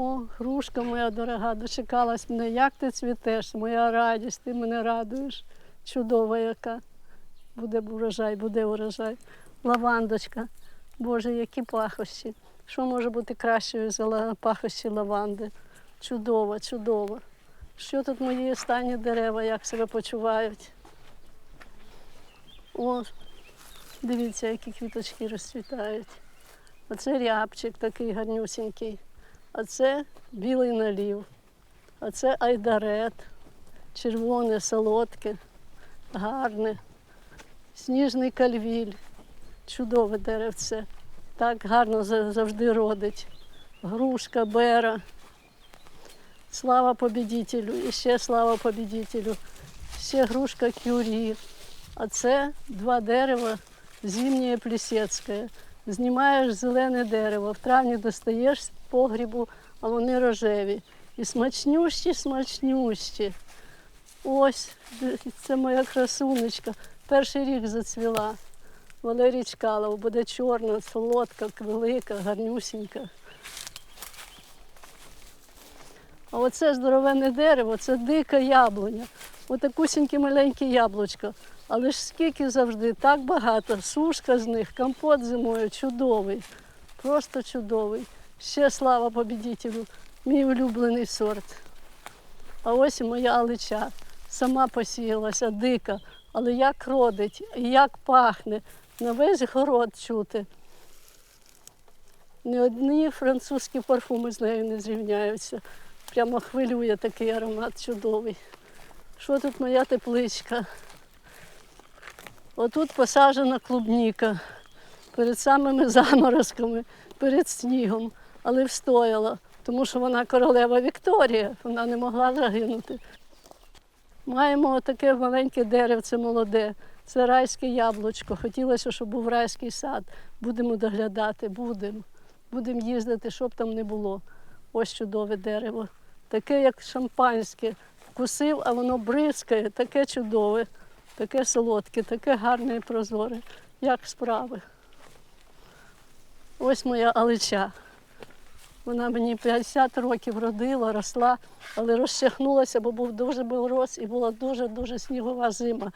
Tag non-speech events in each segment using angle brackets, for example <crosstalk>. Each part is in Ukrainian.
О, грушка моя дорога, дочекалась мене. Як ти цвітеш, моя радість, ти мене радуєш. Чудова яка. Буде урожай, буде урожай. Лавандочка. Боже, які пахощі. Що може бути кращою за пахощі лаванди? Чудово, чудово. Що тут мої останні дерева, як себе почувають? О, дивіться, які квіточки розцвітають. Оце рябчик такий гарнюсінький. А це білий налів. А це айдарет, червоне, солодке, гарне, сніжний кальвіль, чудове деревце. Так гарно завжди родить. Грушка, бера. Слава побідітелю, і ще слава побідітелю. Ще грушка кюрі. А це два дерева зимнє плісецьке. Знімаєш зелене дерево, в травні достаєш погрібу, а вони рожеві. І смачнющі, смачнющі. Ось, це моя красунечка. Перший рік зацвіла. Валерій Чкалов, буде чорна, солодка, велика, гарнюсінька. А оце здоровенне дерево, це дика яблуня. Отакусіньке маленьке яблучко. Але ж скільки завжди, так багато. Сушка з них, компот зимою чудовий. Просто чудовий. Ще слава побідітелю, мій улюблений сорт. А ось моя алича. Сама посіялася, дика, але як родить, як пахне, на весь город чути. Ні одні французькі парфуми з нею не зрівняються. Прямо хвилює такий аромат чудовий. Що тут моя тепличка? Отут посаджена клубніка перед самими заморозками, перед снігом, але встояла, тому що вона королева Вікторія, вона не могла загинути. Маємо таке маленьке деревце молоде. Це райське яблучко. Хотілося, щоб був райський сад. Будемо доглядати, будемо. Будемо їздити, щоб там не було. Ось чудове дерево. Таке, як шампанське. Вкусив, а воно бризкає, таке чудове, таке солодке, таке гарне і прозоре. Як справи. Ось моя алича. Вона мені 50 років родила, росла, але розчахнулася, бо був дуже мороз і була дуже-дуже снігова зима.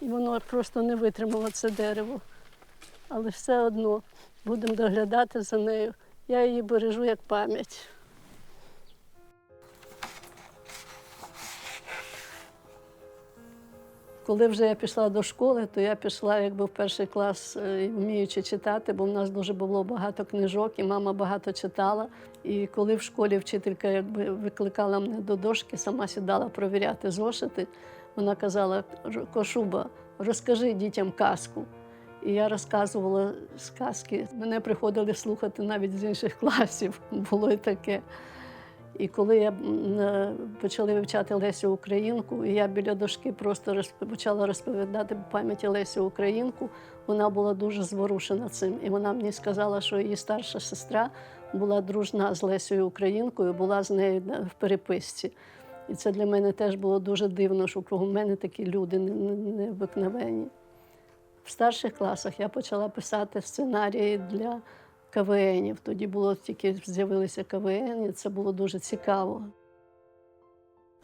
І воно просто не витримало це дерево. Але все одно будемо доглядати за нею. Я її бережу як пам'ять. Коли вже я пішла до школи, то я пішла якби в перший клас, е, вміючи читати, бо в нас дуже було багато книжок, і мама багато читала. І коли в школі вчителька якби викликала мене до дошки, сама сідала провіряти зошити, вона казала: Кошуба, розкажи дітям казку. І я розказувала сказки. Мене приходили слухати навіть з інших класів. <laughs> Було і таке. І коли я почала вивчати Лесю Українку, і я біля дошки просто розп- почала розповідати пам'яті Лесі Українку, вона була дуже зворушена цим. І вона мені сказала, що її старша сестра була дружна з Лесею Українкою, була з нею в переписці. І це для мене теж було дуже дивно, що кругом мене такі люди не- не- В старших класах я почала писати сценарії для КВНів. Тоді було тільки з'явилися КВН, і це було дуже цікаво.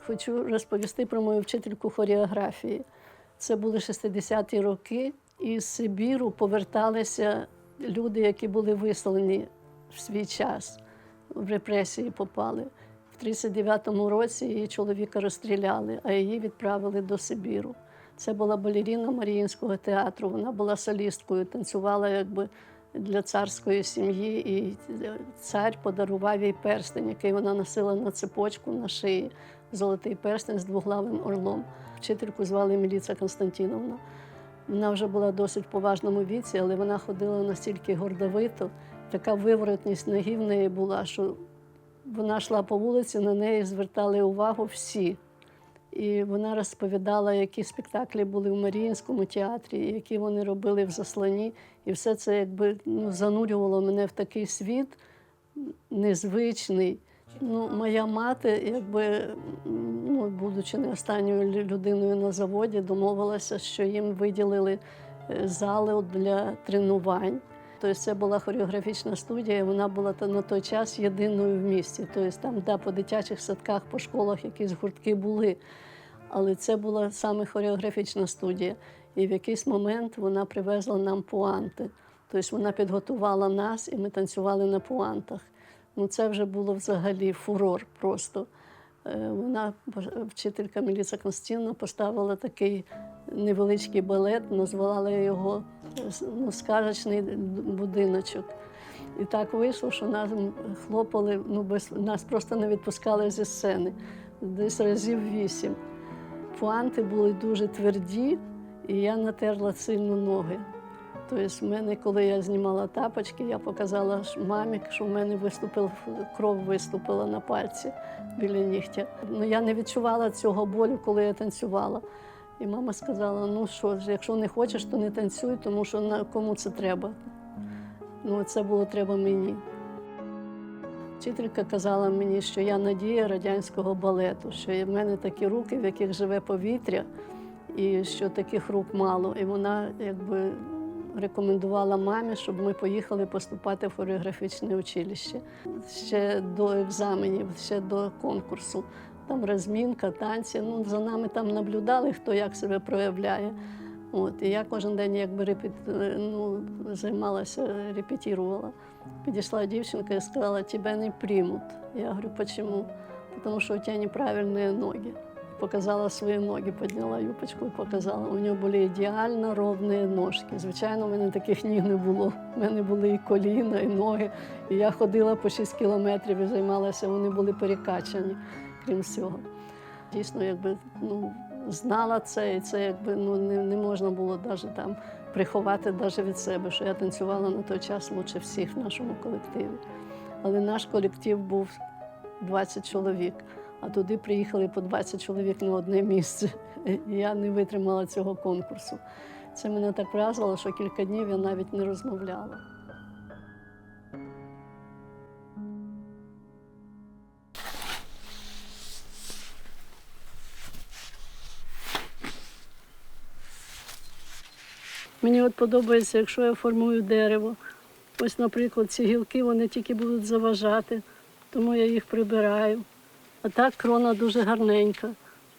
Хочу розповісти про мою вчительку хореографії. Це були 60-ті роки, і з Сибіру поверталися люди, які були вислані в свій час, в репресії попали. В 39-му році її чоловіка розстріляли, а її відправили до Сибіру. Це була балеріна Маріїнського театру. Вона була солісткою, танцювала якби для царської сім'ї. І цар подарував їй перстень, який вона носила на цепочку на шиї. Золотий перстень з двоглавим орлом. Вчительку звали Міліця Константіновна. Вона вже була досить в поважному віці, але вона ходила настільки гордовито, така виворотність ноги неї була, що вона йшла по вулиці, на неї звертали увагу всі. І вона розповідала, які спектаклі були в Маріїнському театрі, які вони робили в засланні. І все це якби ну, занурювало мене в такий світ незвичний. Ну, моя мати, якби, ну, будучи не останньою людиною на заводі, домовилася, що їм виділили е, зали для тренувань. Тобто це була хореографічна студія, і вона була на той час єдиною в місті. Тобто там, да, по дитячих садках, по школах якісь гуртки були. Але це була саме хореографічна студія. І в якийсь момент вона привезла нам пуанти. Тобто вона підготувала нас, і ми танцювали на пуантах. Ну, це вже було взагалі фурор просто. Е, Вона, вчителька Міліця Константинівна, поставила такий невеличкий балет, назвала його е, ну, сказочний будиночок. І так вийшло, що нас хлопали, ну, без, нас просто не відпускали зі сцени. Десь разів вісім. Пуанти були дуже тверді, і я натерла сильно ноги. Тобто, в мене, коли я знімала тапочки, я показала мамі, що в мене виступила кров виступила на пальці біля нігтя. Ну я не відчувала цього болю, коли я танцювала. І мама сказала: ну що ж, якщо не хочеш, то не танцюй, тому що на кому це треба. Ну, це було треба мені. Вчителька казала мені, що я надія радянського балету, що в мене такі руки, в яких живе повітря, і що таких рук мало. І вона якби рекомендувала мамі, щоб ми поїхали поступати в хореографічне училище ще до екзаменів, ще до конкурсу. Там розмінка, танці. Ну, за нами там наблюдали, хто як себе проявляє. От, і я кожен день якби репет... ну, займалася, репетирувала. Підійшла дівчинка і сказала, тебе не приймуть. Я говорю, чому? Тому що у тебе неправильні ноги. Показала свої ноги, підняла юбочку і показала. У нього були ідеально ровні ножки. Звичайно, у мене таких ніг не було. У мене були і коліна, і ноги. І я ходила по 6 кілометрів і займалася, вони були перекачані, крім всього. Дійсно, якби ну, знала це, і це якби ну, не, не можна було навіть там приховати навіть від себе, що я танцювала на той час лучше всіх в нашому колективі. Але наш колектив був 20 чоловік, а туди приїхали по 20 чоловік на одне місце. Я не витримала цього конкурсу. Це мене так вразило, що кілька днів я навіть не розмовляла. Мені от подобається, якщо я формую дерево. Ось, наприклад, ці гілки вони тільки будуть заважати, тому я їх прибираю. А так крона дуже гарненька.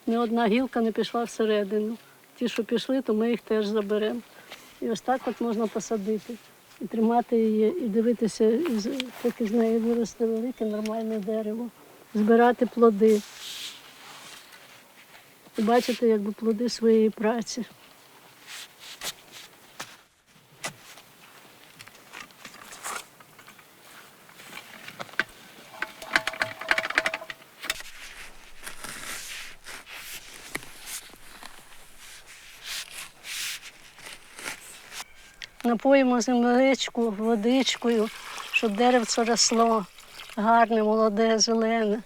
Ні одна гілка не пішла всередину. Ті, що пішли, то ми їх теж заберемо. І ось так от можна посадити. І тримати її, і дивитися, поки з неї виросте велике нормальне дерево, збирати плоди. І бачити якби плоди своєї праці. Напоїмо земличку водичкою, щоб деревце росло гарне, молоде, зелене.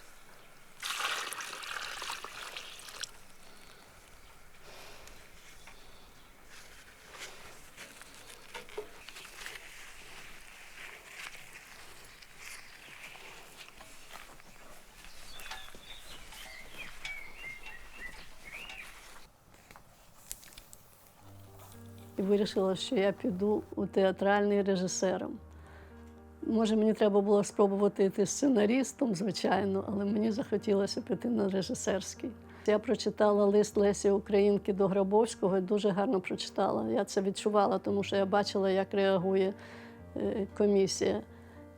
Вирішила, що я піду у театральний режисером. Може, мені треба було спробувати йти сценарістом, звичайно, але мені захотілося піти на режисерський. Я прочитала лист Лесі Українки до Грабовського і дуже гарно прочитала. Я це відчувала, тому що я бачила, як реагує е, комісія.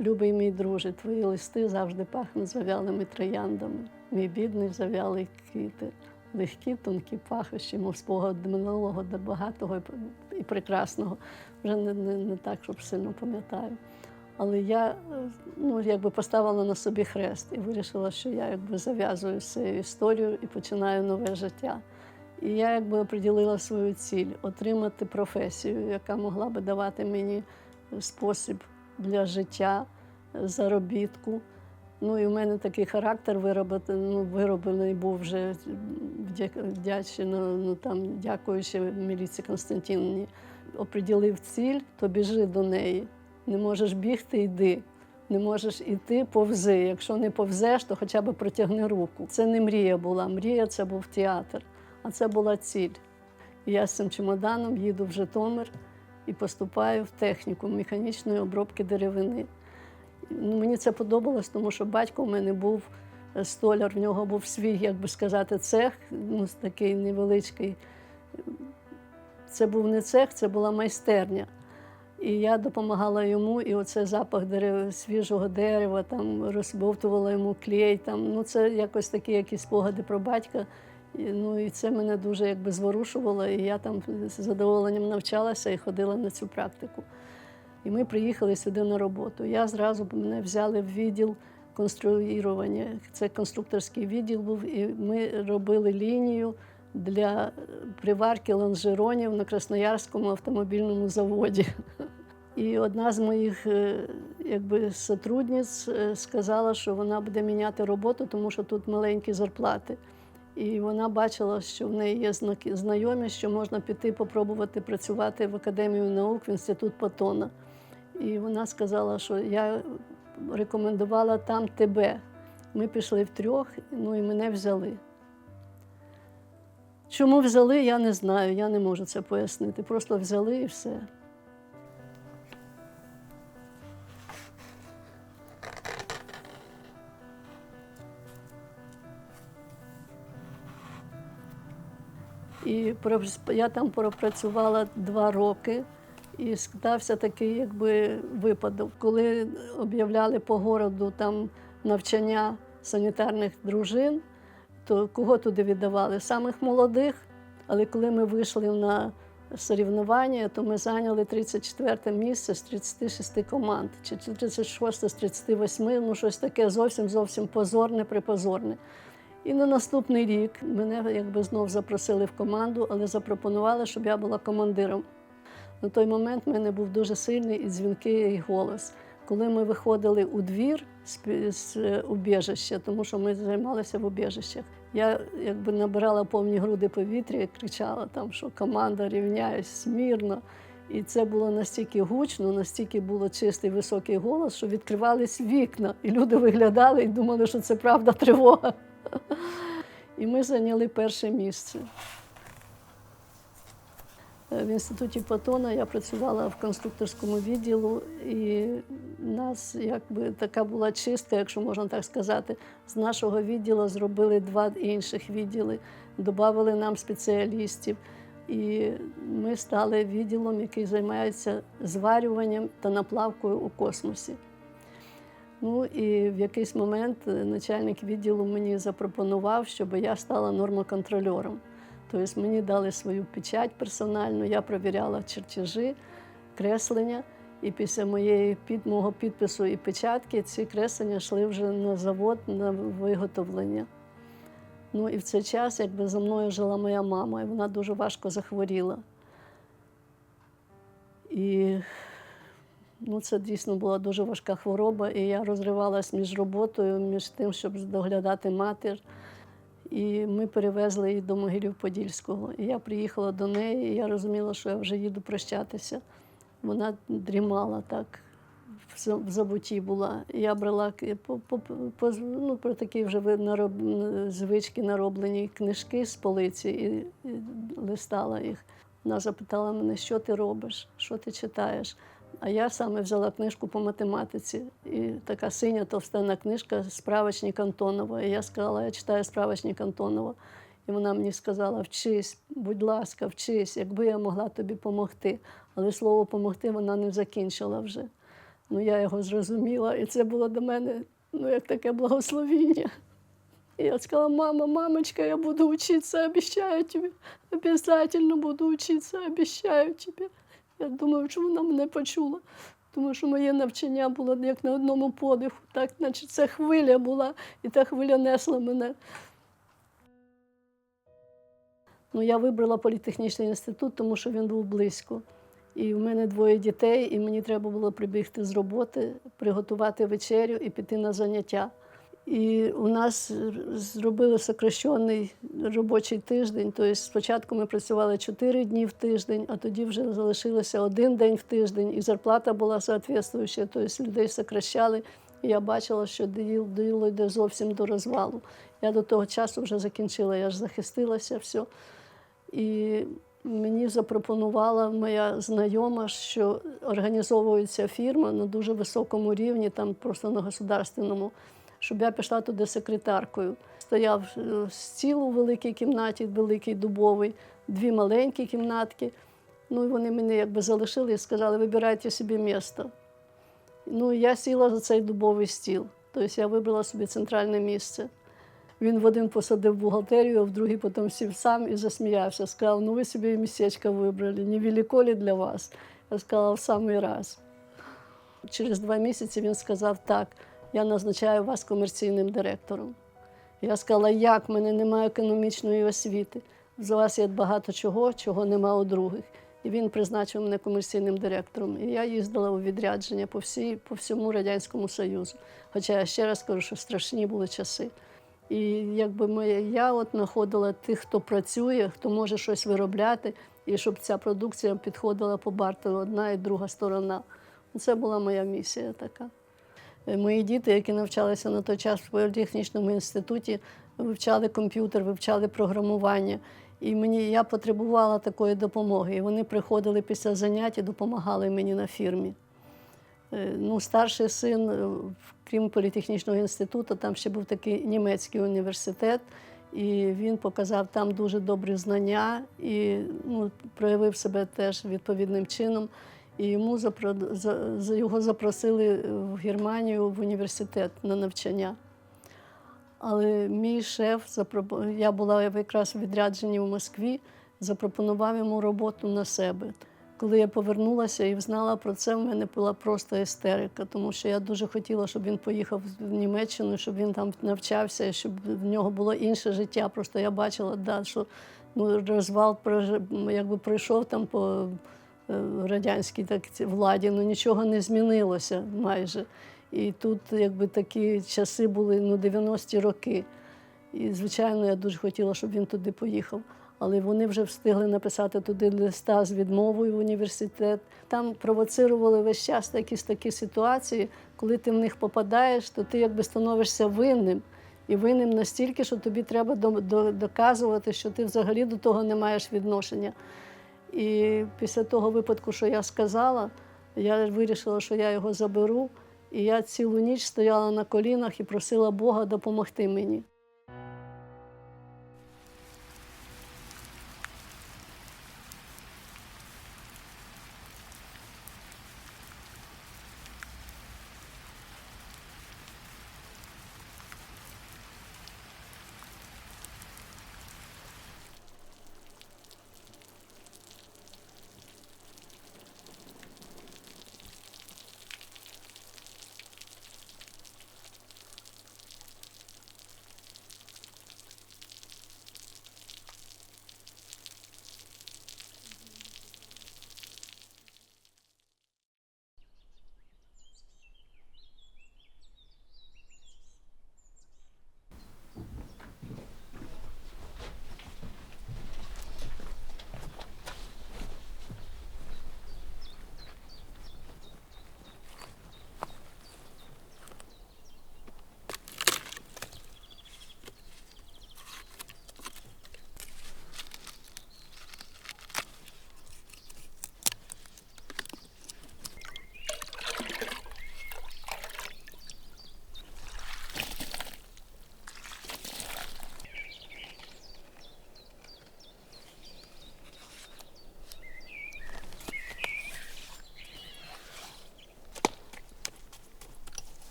Любий мій друже, твої листи завжди пахнуть зав'ялими трояндами. Мій бідний зав'ялий квіти. Легкі, тонкі пахощі, мов спогад минулого до багатого і прекрасного. Вже не, не, не так, щоб сильно пам'ятаю. Але я е, ну, якби поставила на собі хрест і вирішила, що я якби зав'язую цією історією і починаю нове життя. І я якби оприділила свою ціль отримати професію, яка могла би давати мені спосіб для життя, заробітку. Ну і в мене такий характер вироблений, ну, вироблений був вже вдячно, ну, там, дякуючи міліції Константинівні. Оприділив ціль, то біжи до неї. Не можеш бігти, йди. Не можеш іти, повзи. Якщо не повзеш, то хоча б протягни руку. Це не мрія була. Мрія це був театр, а це була ціль. Я з цим чемоданом їду в Житомир і поступаю в техніку механічної обробки деревини. Ну, Мені це подобалось, тому що батько в мене був е, столяр, в нього був свій, як би сказати, цех, ну, такий невеличкий. Це був не цех, це була майстерня. І я допомагала йому, і оце запах дерев, свіжого дерева, там розбовтувала йому клей. Там, ну, це якось такі якісь спогади про батька. І, ну, і це мене дуже якби зворушувало, і я там з задоволенням навчалася і ходила на цю практику. І ми приїхали сюди на роботу. Я зразу мене взяли в відділ конструювання. Це конструкторський відділ був, і ми робили лінію для приварки лонжеронів на Красноярському автомобільному заводі. І одна з моїх е, якби, сотрудниць е, сказала, що вона буде міняти роботу, тому що тут маленькі зарплати. І вона бачила, що в неї є знайомі, що можна піти попробувати працювати в Академію наук в інститут Патона. І вона сказала, що я рекомендувала там тебе. Ми пішли втрьох, ну і мене взяли. Чому взяли, я не знаю, я не можу це пояснити. Просто взяли і все. І я там пропрацювала два роки, і стався такий якби випадок. Коли об'являли по городу там навчання санітарних дружин, то кого туди віддавали? Самих молодих. Але коли ми вийшли на соревнування, то ми зайняли 34 місце з 36 команд, чи 36 з 38, ну щось таке зовсім зовсім позорне, припозорне. І на наступний рік мене якби знов запросили в команду, але запропонували, щоб я була командиром. На той момент в мене був дуже сильний і дзвінкий голос. Коли ми виходили у двір з, е, убіжища, тому що ми займалися в убіжищах, я якби набирала повні груди повітря і кричала там, що команда рівняюсь смірно. І це було настільки гучно, настільки було чистий високий голос, що відкривались вікна, і люди виглядали і думали, що це правда тривога. <laughs> І ми зайняли перше місце. Е, В інституті Патона я працювала в конструкторському відділу, і в нас якби така була чистка, якщо можна так сказати. З нашого відділу зробили два інших відділи, додали нам спеціалістів. І ми стали відділом, який займається зварюванням та наплавкою у космосі. Ну і в якийсь момент е, начальник відділу мені запропонував, щоб я стала нормоконтрольором. Тобто мені дали свою печать персональну, я провіряла чертежі, креслення. І після моєї під мого підпису і печатки ці креслення йшли вже на завод на виготовлення. Ну і в цей час, якби за мною жила моя мама, і вона дуже важко захворіла. І ну, це дійсно була дуже важка хвороба, і я розривалась між роботою, між тим, щоб доглядати матір. І ми перевезли її до Могилів-Подільського. І я приїхала до неї, і я розуміла, що я вже їду прощатися. Вона дрімала так, в за- в забутті була. І я брала по, по, ну, про такі вже нароб, звички нароблені книжки з полиці і листала їх. Вона запитала мене, що ти робиш, що ти читаєш. А я саме взяла книжку по математиці. І така синя товстена книжка справочник Антонова. І я сказала, я читаю справочник Антонова. І вона мені сказала: вчись, будь ласка, вчись, якби я могла тобі допомогти. Але слово помогти вона не закінчила вже. Ну, я його зрозуміла, і це було до мене ну, як таке благословіння. І я сказала, мама, мамочка, я буду учиться, обіцяю тобі. Обязательно буду учиться, обіцяю тобі. Я думаю, що вона мене почула, тому що моє навчання було як на одному подиху, так, наче це хвиля була, і та хвиля несла мене. Ну, я вибрала політехнічний інститут, тому що він був близько. І в мене двоє дітей, і мені треба було прибігти з роботи, приготувати вечерю і піти на заняття. І у нас зробили сокращений робочий тиждень. Тобто спочатку ми працювали 4 дні в тиждень, а тоді вже залишилося один день в тиждень, і зарплата була соответствуюча, тобто людей сокращали. І я бачила, що діло, йде зовсім до розвалу. Я до того часу вже закінчила, я ж захистилася, все. І мені запропонувала моя знайома, що організовується фірма на дуже високому рівні, там просто на государственному, щоб я пішла туди секретаркою. Стояв е, стіл у великій кімнаті, великий дубовий, дві маленькі кімнатки. Ну і вони мене якби залишили і сказали, вибирайте собі місто. Ну, я сіла за цей дубовий стіл. Тобто я вибрала собі центральне місце. Він в один посадив бухгалтерію, а в другий потім сів сам і засміявся. Сказав, ну ви собі містечко вибрали, не велико ли для вас? Я сказала, в самий раз. Через два місяці він сказав, так, я назначаю вас комерційним директором. Я сказала, як в мене немає економічної освіти. За вас є багато чого, чого нема у других. І він призначив мене комерційним директором. І я їздила у відрядження по, всій, по всьому Радянському Союзу. Хоча я ще раз кажу, що страшні були часи. І якби ми, я от знаходила тих, хто працює, хто може щось виробляти, і щоб ця продукція підходила по бартеру одна і друга сторона. Це була моя місія така. Е, Мої діти, які навчалися на той час в політехнічному інституті, вивчали комп'ютер, вивчали програмування. І мені я потребувала такої допомоги. І вони приходили після занять і допомагали мені на фірмі. Е, Ну, старший син, е, крім політехнічного інституту, там ще був такий німецький університет, і він показав там дуже добрі знання і ну, проявив себе теж відповідним чином. І йому його запросили в Германію в університет на навчання. Але мій шеф, запропо- я була якраз у відрядженні в Москві, запропонував йому роботу на себе. Коли я повернулася і знала про це, в мене була просто істерика, тому що я дуже хотіла, щоб він поїхав в Німеччину, щоб він там навчався, щоб в нього було інше життя. Просто я бачила, да, що ну, розвал якби пройшов там по радянській так, владі, ну нічого не змінилося майже. І тут якби такі часи були ну, 90-ті роки. І, звичайно, я дуже хотіла, щоб він туди поїхав. Але вони вже встигли написати туди листа з відмовою в університет. Там провоцирували весь час якісь такі ситуації, коли ти в них попадаєш, то ти якби становишся винним. І винним настільки, що тобі треба до- до- доказувати, що ти взагалі до того не маєш відношення. І після того випадку, що я сказала, я вирішила, що я його заберу. І я цілу ніч стояла на колінах і просила Бога допомогти мені.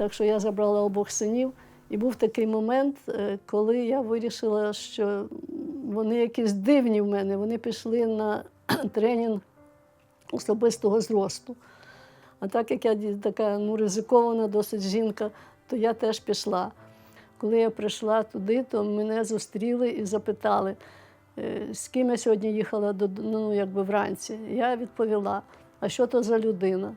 Так що я забрала обох синів. І був такий момент, е, коли я вирішила, що вони якісь дивні в мене. Вони пішли на <clears throat> тренінг особистого зросту. А так як я така ну, ризикована досить жінка, то я теж пішла. Коли я прийшла туди, то мене зустріли і запитали, е, з ким я сьогодні їхала до, ну, якби вранці. Я відповіла, а що то за людина?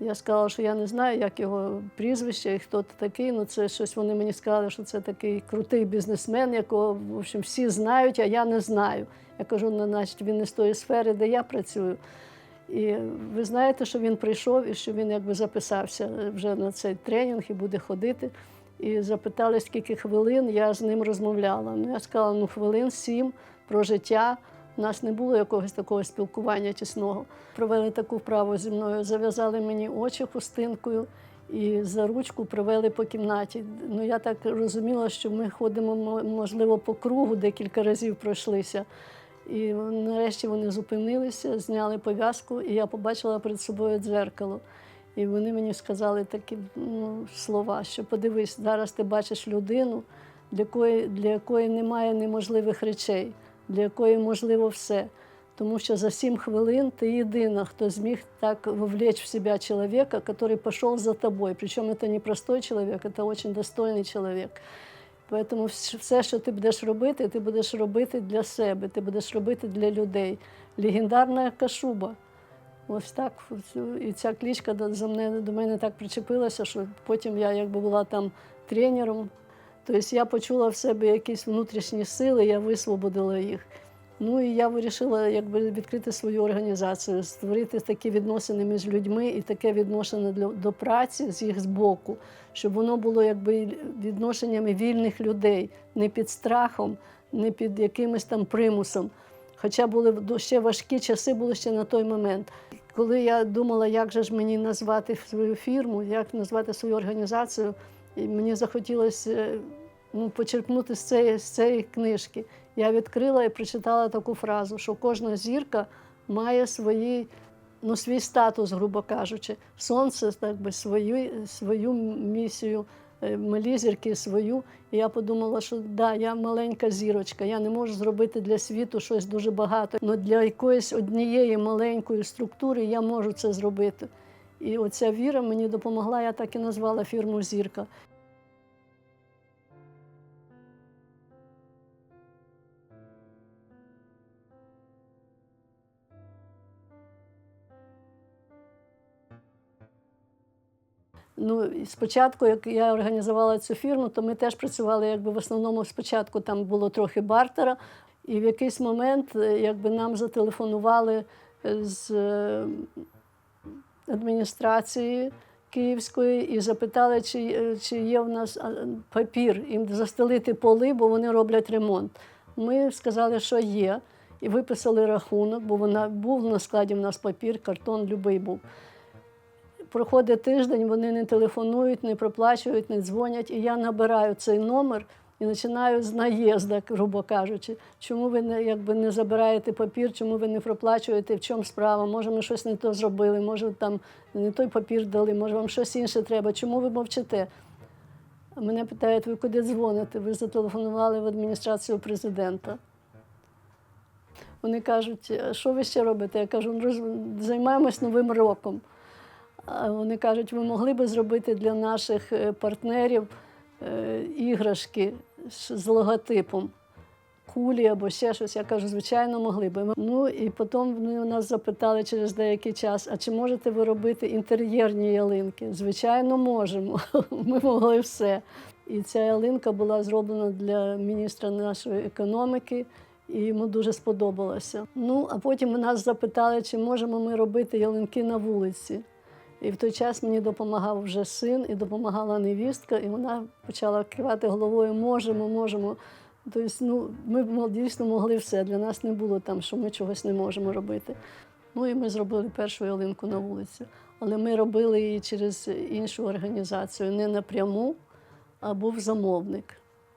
Я сказала, що я не знаю, як його прізвище і хто це такий. Ну, це щось вони мені сказали, що це такий крутий бізнесмен, якого в общем, всі знають, а я не знаю. Я кажу, ну, значить, він не з тої сфери, де я працюю. І ви знаєте, що він прийшов і що він якби записався вже на цей тренінг і буде ходити. І запитали, скільки хвилин я з ним розмовляла. Ну, я сказала, ну хвилин сім про життя. У нас не було якогось такого спілкування тісного. Провели таку вправу зі мною, зав'язали мені очі хустинкою і за ручку привели по кімнаті. Ну я так розуміла, що ми ходимо, можливо, по кругу, декілька разів пройшлися. І нарешті вони зупинилися, зняли пов'язку, і я побачила перед собою дзеркало. І вони мені сказали такі ну, слова, що подивись, зараз ти бачиш людину, для якої, для якої немає неможливих речей, для якої можливо все. Тому що за сім хвилин ти єдина, хто зміг так вовлечь в себя человека, который пошел за тобой. Причем это не простой человек, это очень достойный человек. Тому вс- все, що ти будеш робити, ти будеш робити для себе, ти будеш робити для людей. Легендарна Кашуба. Ось так. І ця клічка до, за мене, до мене так причепилася, що потім я якби була там тренером. Тобто я почула в себе якісь внутрішні сили, я висвободила їх. Ну і я вирішила якби відкрити свою організацію, створити такі відносини між людьми і таке відношення для, до праці з їх з боку, щоб воно було якби відношеннями вільних людей, не під страхом, не під якимось там примусом. Хоча були ще важкі часи були ще на той момент. Коли я думала, як же ж мені назвати свою фірму, як назвати свою організацію, і мені захотілося е, ну, почерпнути з цієї, з цієї книжки. Я відкрила і прочитала таку фразу, що кожна зірка має свої, ну, свій статус, грубо кажучи. Сонце так би, свою, свою місію, е, малі зірки свою. І я подумала, що да, я маленька зірочка, я не можу зробити для світу щось дуже багато. але для якоїсь однієї маленької структури я можу це зробити. І оця віра мені допомогла, я так і назвала фірму Зірка. Ну, спочатку, як я організувала цю фірму, то ми теж працювали якби в основному спочатку там було трохи бартера, і в якийсь момент е, якби нам зателефонували е, з е, адміністрації Київської і запитали, чи, е, чи є в нас папір їм застелити поли, бо вони роблять ремонт. Ми сказали, що є, і виписали рахунок, бо вона був на складі в нас папір, картон любий був. Проходить тиждень, вони не телефонують, не проплачують, не дзвонять. І я набираю цей номер і починаю з наїзда, грубо кажучи. Чому ви не, якби, не забираєте папір, чому ви не проплачуєте, в чому справа? Може, ми щось не то зробили, може, там не той папір дали, може, вам щось інше треба. Чому ви мовчите? Мене питають, ви куди дзвоните? Ви зателефонували в адміністрацію президента. Вони кажуть, що ви ще робите? Я кажу, «Ну, займаємось новим роком. Вони кажуть, ви могли би зробити для наших е, партнерів е, іграшки з з логотипом, кулі або ще щось. Я кажу, звичайно, могли би. Ну і потім вони нас запитали через деякий час: а чи можете ви робити інтер'єрні ялинки? Звичайно, можемо. <laughs> Ми могли все. І ця ялинка була зроблена для міністра нашої економіки. І йому дуже сподобалося. Ну, а потім нас запитали, чи можемо ми робити ялинки на вулиці. І в той час мені допомагав вже син і допомагала невістка, і вона почала кивати головою можемо, можемо. Тобто, ну, ми дійсно могли все. Для нас не було там, що ми чогось не можемо робити. Ну і ми зробили першу ялинку на вулиці. Але ми робили її через іншу організацію, не напряму, а був замовник.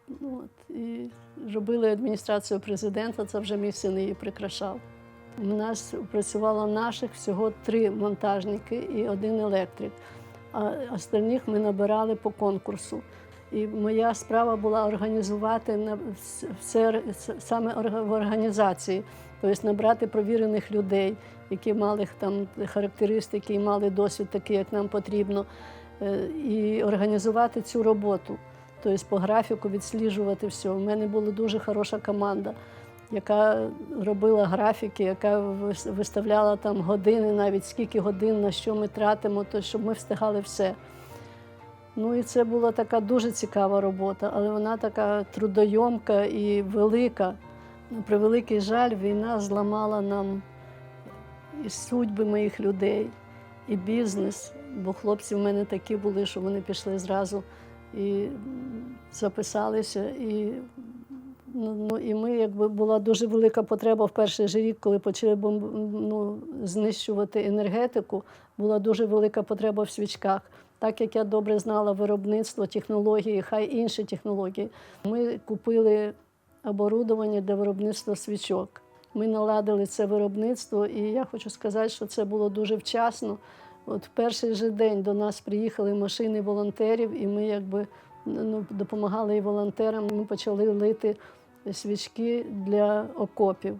Ну, От, і робили адміністрацію президента, це вже мій син її прикрашав. У нас працювало наших всього три монтажники і один електрик. А остальних ми набирали по конкурсу. І моя справа була організувати на- все саме в організації, тобто набрати провірених людей, які мали там характеристики і мали досвід такий, як нам потрібно, е, і організувати цю роботу. Тобто по графіку відсліджувати все. У мене була дуже хороша команда. Яка робила графіки, яка виставляла там години, навіть скільки годин на що ми тратимо, то щоб ми встигали все. Ну і це була така дуже цікава робота, але вона така трудойомка і велика. На превеликий жаль, війна зламала нам і судьби моїх людей, і бізнес. Бо хлопці в мене такі були, що вони пішли зразу і записалися. І, ну, ну, і ми, якби була дуже велика потреба в перший же рік, коли почали бомб, ну, знищувати енергетику, була дуже велика потреба в свічках. Так як я добре знала виробництво, технології, хай інші технології, ми купили оборудовання для виробництва свічок. Ми наладили це виробництво, і я хочу сказати, що це було дуже вчасно. От в перший же день до нас приїхали машини волонтерів, і ми якби ну, допомагали і волонтерам. Ми почали лити свічки для окопів.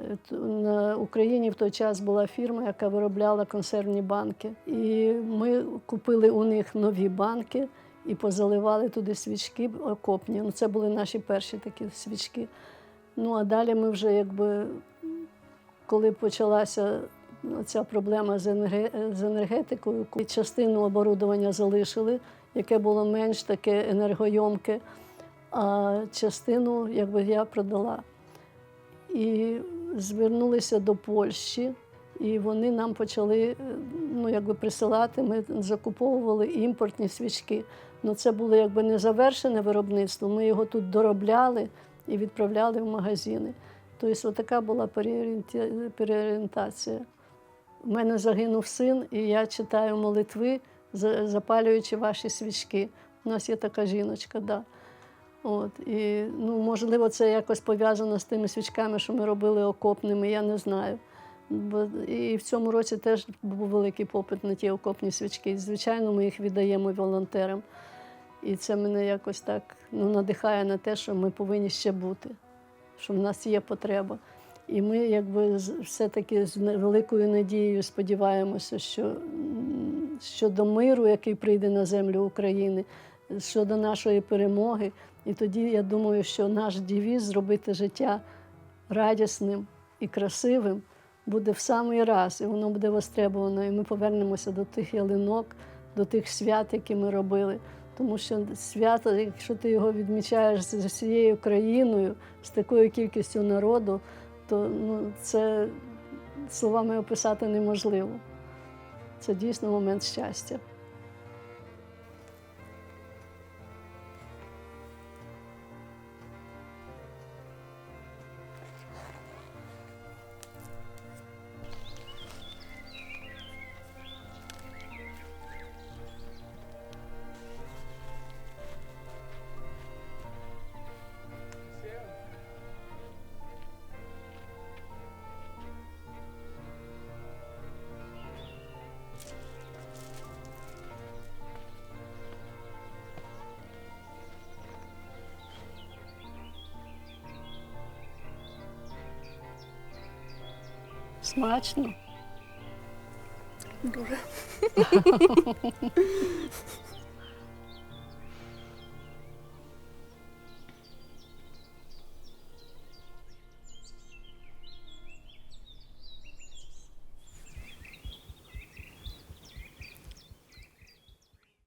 Е, На Україні в той час була фірма, яка виробляла консервні банки. І ми купили у них нові банки і позаливали туди свічки окопні. Ну, це були наші перші такі свічки. Ну а далі ми вже якби коли почалася ця проблема з, енергетикою, частину оборудовання залишили, яке було менш таке енергойомке, а частину якби я продала. І звернулися до Польщі, і вони нам почали е, ну, якби присилати. Ми закуповували імпортні свічки. Ну, це було якби не завершене виробництво. Ми його тут доробляли і відправляли в магазини. Тобто, така була переорієнтація. У мене загинув син, і я читаю молитви, запалюючи ваші свічки. У нас є така жіночка, да. От, і, ну, можливо, це якось пов'язано з тими свічками, що ми робили окопними, я не знаю. Бо, і в цьому році теж був великий попит на ті окопні свічки. Звичайно, ми їх віддаємо волонтерам. І це мене якось так ну, надихає на те, що ми повинні ще бути, що в нас є потреба. І ми, якби, все-таки з великою надією сподіваємося, що щодо миру, який прийде на землю України, щодо нашої перемоги. І тоді я думаю, що наш девіз зробити життя радісним і красивим буде в самий раз, і воно буде востребовано. І ми повернемося до тих ялинок, до тих свят, які ми робили. Тому що свято, якщо ти його відмічаєш з всією країною, з такою кількістю народу, то ну, це словами описати неможливо. Це дійсно момент щастя. Смачно. Дуже. <laughs>